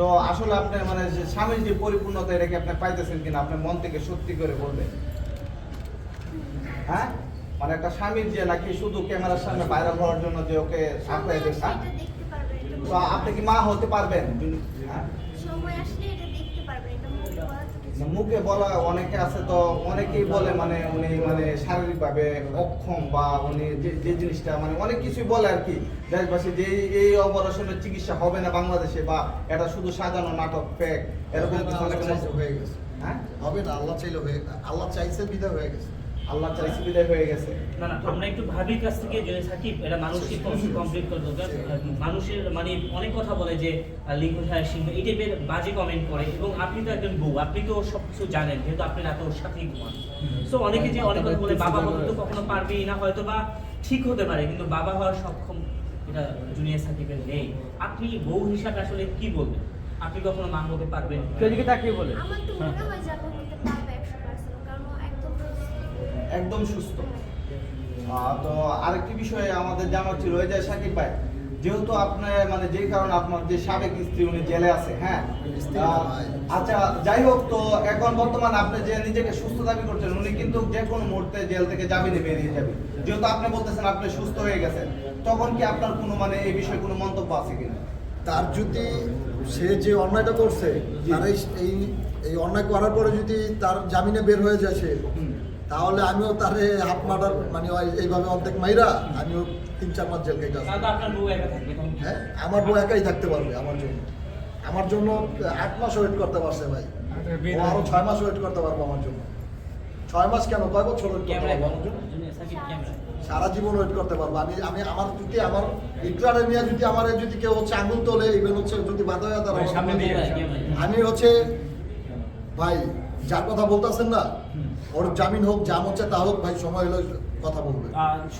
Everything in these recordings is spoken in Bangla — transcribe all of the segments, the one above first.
তো আসলে আপনার মানে যে স্বামীর যে পরিপূর্ণতা এটাকে আপনি পাইতেছেন কিনা? আপনার মন থেকে সত্যি করে বলবেন। হ্যাঁ? মানে একটা স্বামীর যে নাকি শুধু ক্যামেরার সামনে ভাইরাল হওয়ার জন্য যে ওকে সাপ্লাই দেন হ্যাঁ? তো আপনি কি মা হতে পারবেন? হ্যাঁ? সময় আসলে এটা দেখতে পারবে এটা মুখে বলা তো কিছু না। মুখে বলা অনেকে আছে তো অনেকেই বলে মানে উনি মানে শারীরিকভাবে অক্ষম বা উনি যে যে জিনিসটা মানে অনেক কিছুই বলে আর কি। দেশবাসী যে এই- অপারেশনের চিকিৎসা হবে না বাংলাদেশে বা এটা শুধু সাজানো নাটক ফেক এরকম হয়ে গেছে। হ্যাঁ? হবে না আল্লাহ চাইলে হয়ে আল্লাহ চাইছে বিদায় হয়ে গেছে। আল্লাহ চাই সুবিধা হয়ে গেছে। না না আমরা একটু ভাবির কাছ থেকে সাকিব এটা মানসিক কমপ্লিট করে দেবো। মানুষের মানে অনেক কথা বলে যে আহ, লিঙ্গ সাহেব সিংহ এই টাইপের বাজে কমেন্ট করে এবং আপনি তো একজন বউ আপনি তো সব কিছু জানেন যেহেতু আপনি রাতে ওর সাথেই ঘুমান। সো অনেকে যে অনেক কথা বলে বাবা হয়তো কখনো পারবেই না হয়তো বা ঠিক হতে পারে কিন্তু বাবা হওয়ার সক্ষম এটা জুনিয়র সাকিবের নেই। আপনি বউ হিসাবে আসলে কি বলবেন? আপনি কখনো মা হতে পারবেন? সেদিকে তাকিয়ে বলে। আমার তো মনে হয় যে একদম সুস্থ। তো আরেকটি বিষয়ে আমাদের জানার ছিল ওই যে সাকিব ভাই যেহেতু আপনার মানে যেই কারণে আপনার যে সাবেক স্ত্রী উনি জেলে আছে হ্যাঁ। আচ্ছা যাই হোক তো এখন বর্তমানে আপনি যে নিজেকে সুস্থ দাবি করছেন উনি কিন্তু যে কোনো মুহূর্তে জেল থেকে জামিনে বেরিয়ে যাবে। যেহেতু আপনি বলতেছেন আপনি সুস্থ হয়ে গেছেন তখন কি আপনার কোনো মানে এই বিষয়ে কোনো মন্তব্য আছে কিনা? তার যদি সে যে অন্যায়টা করছে তার এই- এই অন্যায় করার পরে যদি তার জামিনে বের হয়ে যায় সে। তাহলে আমিও তারে হাফ মার্ডার মানে ওই- এইভাবে অর্ধেক মাইরা আমিও তিন চার মাস জেল কেটে আসব। তাহলে তো আপনার বউ একা থাকবে তখন। কি? হ্যাঁ আমার বউ একাই থাকতে পারবে আমার জন্য। আমার জন্য আট মাস ওয়েট করতে পারছে ভাই। ও আরও ছয় মাস ওয়েট করতে পারব আমার জন্য। ছয় মাস কেন? কয় বছর ওয়েট করতে পারব আমার জন্য? সারা জীবন। ওয়েট করতে পারব। আমি আমি আমার যদি আমার ইকরারে নিয়ে যদি আমার যদি কেউ হচ্ছে আঙুল তোলে ইভেন হচ্ছে যদি বাধা হয় তার। আমি হচ্ছে ভাই যার কথা বলতেছেন না ওর জামিন হোক যা হচ্ছে তা হোক ভাই সময় হলে কথা বলবে।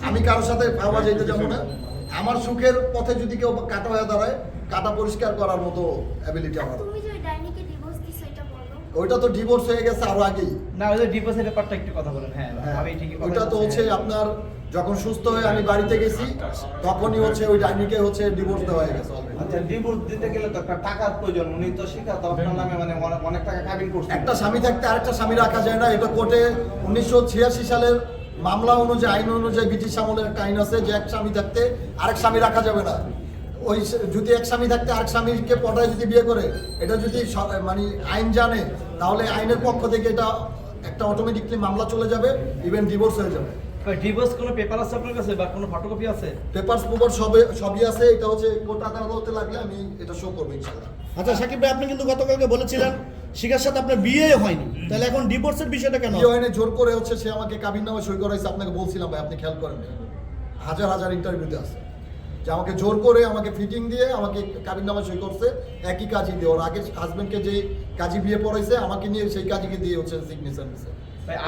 আমি কারোর সাথে পাওয়া যেতে যাব না। আমার সুখের পথে যদি কেউ কাটা হয়ে দাঁড়ায় কাটা পরিষ্কার করার মতো অ্যাবিলিটি আমার। তুমি যে ডাইনিকে ডিভোর্স দিছো এটা বলো। ওইটা তো ডিভোর্স হয়ে গেছে আরও আগেই। না ওই ডিভোর্সের ব্যাপারটা একটু কথা বলেন। হ্যাঁ হ্যাঁ, আমি ঠিকই ওইটা তো হচ্ছে আপনার যখন সুস্থ হয়ে আমি বাড়িতে গেছি তখনই হচ্ছে ওই ডাইনিকে হচ্ছে ডিভোর্স দেওয়া হয়ে গেছে আচ্ছা ডিভোর্স দিতে গেলে তো একটা টাকার প্রয়োজন উনি তো তো আপনার নামে মানে অনেক- টাকা কাবিন করছেন। একটা স্বামী থাকতে আরেকটা স্বামী রাখা যায় না এটা কোর্টে উনিশশো ছিয়াশি সালের মামলা অনুযায়ী আইন অনুযায়ী ব্রিটিশ আমলের একটা আইন আছে যে এক স্বামী থাকতে আরেক স্বামী রাখা যাবে না। ওই যদি এক স্বামী থাকতে আরেক স্বামীকে পটায় যদি বিয়ে করে এটা যদি মানে আইন জানে তাহলে আইনের পক্ষ থেকে এটা একটা অটোমেটিকলি মামলা চলে যাবে ইভেন ডিভোর্স হয়ে যাবে। ডিভোর্স কোনো পেপার আছে আপনার কাছে বা কোনো ফটোকপি আছে? পেপারস পেপার সবে সবই আছে। এটা হচ্ছে কোর্ট আদালতে লাগলে আমি এটা শো করব ইনশাল্লাহ আচ্ছা সাকিব ভাই আপনি কিন্তু গতকালকে বলেছিলেন শিখার সাথে আপনার বিয়ে হয়নি। তাহলে এখন ডিভোর্সের বিষয়টা কেন? বিয়ে হয়নি জোর করে হচ্ছে সে আমাকে কাবিন নামে সই করাইছে আপনাকে বলছিলাম ভাই আপনি খেয়াল করেন হাজার হাজার ইন্টারভিউতে আছে। যে আমাকে জোর করে আমাকে ফিটিং দিয়ে আমাকে কাবিন নামে সই করছে একই কাজই দিয়ে। ওর আগে হাজবেন্ডকে যে কাজী বিয়ে পড়াইছে আমাকে নিয়ে সেই কাজীকে দিয়ে হচ্ছে সিগনেচার আপ-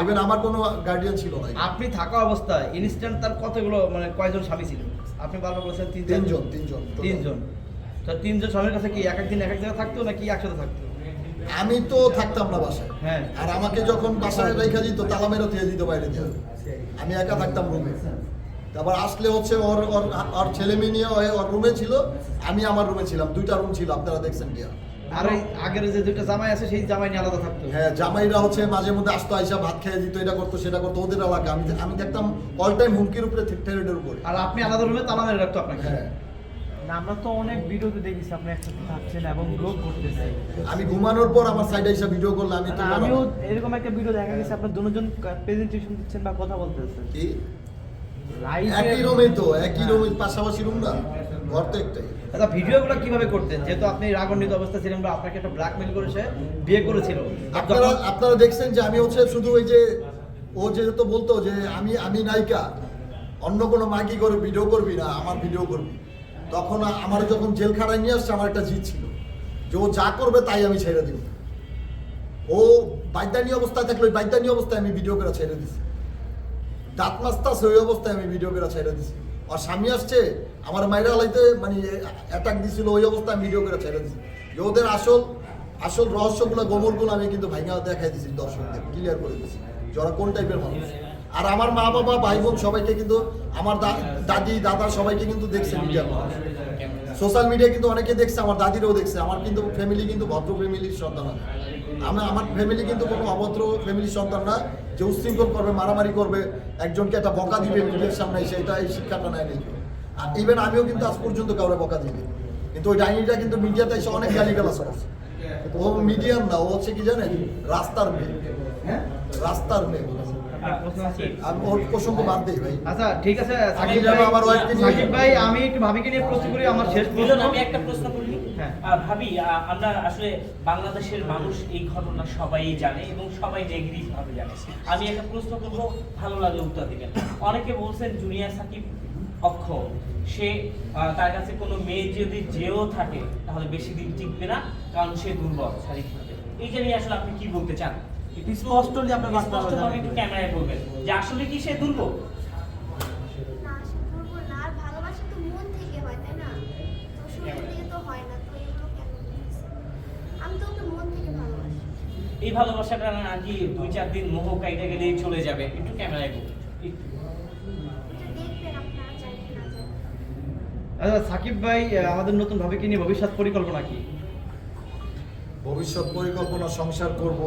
ইভেন আমার কোনো গার্ডিয়ান ছিল না আপনি থাকা অবস্থায় ইনস্ট্যান্ট তার কতগুলো মানে কয়জন স্বামী ছিল? আপনি বারবার বলেছেন তিন তিনজন তিনজন তিনজন। তো তিনজন স্বামীর কাছে কি এক একদিন এক এক জায়গায় থাকতো নাকি একসাথে থাকতো? আমি তো থাকতাম না বাসায়। হ্যাঁ। আর আমাকে যখন বাসায় রেখে দিত তালা মেরে দিয়ে দিত বাইরে দিয়ে আমি একা থাকতাম রুমে তারপর আসলে হচ্ছে ওর ওর ওর ছেলে মেয়ে নিয়ে ওর রুমে ছিল। আমি আমার রুমে ছিলাম। দুইটা রুম ছিল আপনারা দেখছেন কি আর ওই আগের যে দুইটা জামাই আছে সেই জামাই নিয়ে আলাদা থাকতো। হ্যাঁ জামাইরা হচ্ছে মাঝে মধ্যে আসতো আইসা ভাত খেয়ে দিত এটা করতো সেটা করতো ওদের এলাকা। আমি আমি দেখতাম অল টাইম হুমকির উপরে টেরিটের উপরে। আর আপনি আলাদা রুমে তালা মেরে রাখতো আপনাকে? হ্যাঁ। না, আমরা তো অনেক ভিডিওতে দেখেছি আপনি একসাথে থাকছেন এবং ব্লগ করতেছেন। আমি ঘুমানোর পর আমার সাইডে এসে ভিডিও করলে আমি তো আমিও এরকম একটা ভিডিও দেখা গেছে আপনার দুজন প্রেজেন্টেশন দিচ্ছেন বা কথা বলতেছেন। কি? একই রুমেই তো একই রুমে পাশাপাশি রুম না? আচ্ছা ভিডিওগুলো কীভাবে করতেন? যেহেতু আপনি রাগান্বিত অবস্থা ছিলেন বা আপনাকে একটা ব্ল্যাকমেল করেছে বিয়ে করেছিল। আপনারা আপনারা দেখছেন যে আমি হচ্ছে শুধু ওই যে ও যেহেতু বলতো যে আমি আমি নায়িকা অন্য কোনো মাকি করে ভিডিও করবি না আমার ভিডিও করবি। তখন আমার যখন জেল খাটায় নিয়ে আসছে আমার একটা জিত ছিল। যে ও যা করবে তাই আমি ছেড়ে দিব। ও বাইদানি অবস্থায় থাকলে ওই বাইদানি অবস্থায় আমি ভিডিও করে ছেড়ে দিছি। দাঁত মাস্তাস ওই অবস্থায় আমি ভিডিও করে ছেড়ে দিছি। আর স্বামী আসছে, আমার মাইরা লাইতে মানে অ্যাটাক দিছিল, ওই অবস্থায় আমি ভিডিও করে ছেড়ে দিছি। ওদের আসল আসল রহস্যগুলো, গোবরগুলো আমি কিন্তু ভাইঙ্গা দেখাই দিছি দর্শকদের ক্লিয়ার করে দিছি যে ওরা কোন টাইপের মানুষ। আর আমার মা বাবা, ভাই বোন সবাইকে কিন্তু, আমার দাদি, দাদা সবাইকে কিন্তু দেখছে মিডিয়ার মানুষ সোশ্যাল মিডিয়া কিন্তু অনেকে দেখছে, আমার দাদিরাও দেখছে, আমার কিন্তু ফ্যামিলি কিন্তু ভদ্র ফ্যামিলির সন্তান। আমি আমার ফ্যামিলি কিন্তু কোনো অভদ্র ফ্যামিলির সন্তান না। যে উশৃঙ্খল করবে মারামারি করবে একজনকে একটা বকা দিবে মিডিয়ার সামনে এসে এটা এই শিক্ষাটা নেয় আর ইভেন আমিও কিন্তু আজ পর্যন্ত কাউরে বকা দিই কিন্তু ওই ডাইনিটা কিন্তু মিডিয়াতে এসে অনেক গালি গালাজ করছে ও মিডিয়াম না ও হচ্ছে কি জানেন? রাস্তার মেয়ে। হ্যাঁ? রাস্তার মেয়ে। ভাই। আচ্ছা ঠিক আছে আমি ভাই একটু ভাবিকে নিয়ে প্রশ্ন করি আমার শেষ প্রশ্ন। আমি একটা প্রশ্ন ভাবি আমরা আসলে বাংলাদেশের মানুষ এই ঘটনা সবাই জানে এবং সবাই নেগেটিভ ভাবে জানে। আমি একটা প্রশ্ন করব ভালো লাগলে উত্তর দিবেন। অনেকে বলছেন জুনিয়র সাকিব অক্ষ সে তার কাছে কোনো মেয়ে যদি যেও থাকে তাহলে বেশি দিন টিকবে না কারণ সে দুর্বল শারীরিকভাবে। এইটা নিয়ে আসলে আপনি কি বলতে চান? স্পষ্টলি বার্তা স্পষ্টভাবে একটু ক্যামেরায় বলবেন যে আসলে কি সে দুর্বল না সে দুর্বল না আর ভালোবাসা তো মন থেকে হয় তাই না তো শরীর থেকে তো হয় না তো এগুলো কেন বলতেছে? আমি তো ওকে মন থেকে ভালোবাসি এই ভালোবাসাটা না নাকি দুই চার দিন মোহ কাইটা গেলেই চলে যাবে। একটু ক্যামেরায় আচ্ছা সাকিব ভাই আমাদের নতুন ভাবিকে নিয়ে ভবিষ্যৎ পরিকল্পনা কি? ভবিষ্যৎ পরিকল্পনা সংসার করব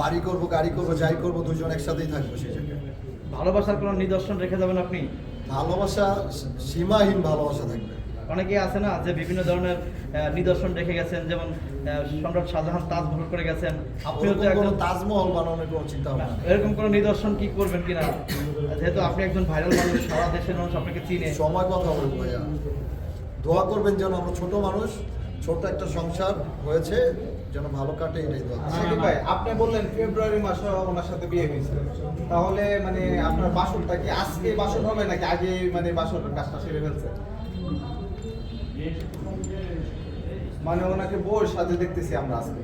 বাড়ি করব গাড়ি করব যাই করব দুজন একসাথেই থাকব সেই জায়গায়। ভালোবাসার কোনো নিদর্শন রেখে যাবেন আপনি? ভালোবাসা সীমাহীন ভালোবাসা থাকবে। অনেকে আছে না যে বিভিন্ন ধরনের নিদর্শন রেখে গেছেন যেমন সম্রাট শাহজাহান তাজমহল করে গেছেন। আপনিও তো একজন তাজমহল বানানোর কোনো চিন্তা ভাবনা এরকম কোনো নিদর্শন কি করবেন কিনা? যেহেতু আপনি একজন ভাইরাল মানুষ সারা দেশের মানুষ আপনাকে চিনে। সময় কথা বলব ভাইয়া। দোয়া করবেন যেন আমরা ছোট মানুষ ছোট একটা সংসার হয়েছে যেন ভালো কাটে এটাই দোয়া। ভাই আপনি বললেন ফেব্রুয়ারি মাসে ওনার সাথে বিয়ে হয়েছে। তাহলে মানে আপনার বাসরটা কি আজকে বাসন হবে নাকি আগে মানে বাসরের কাজটা সেরে ফেলছে? মানে ওনাকে বউর সাথে দেখতেছি আমরা আজকে।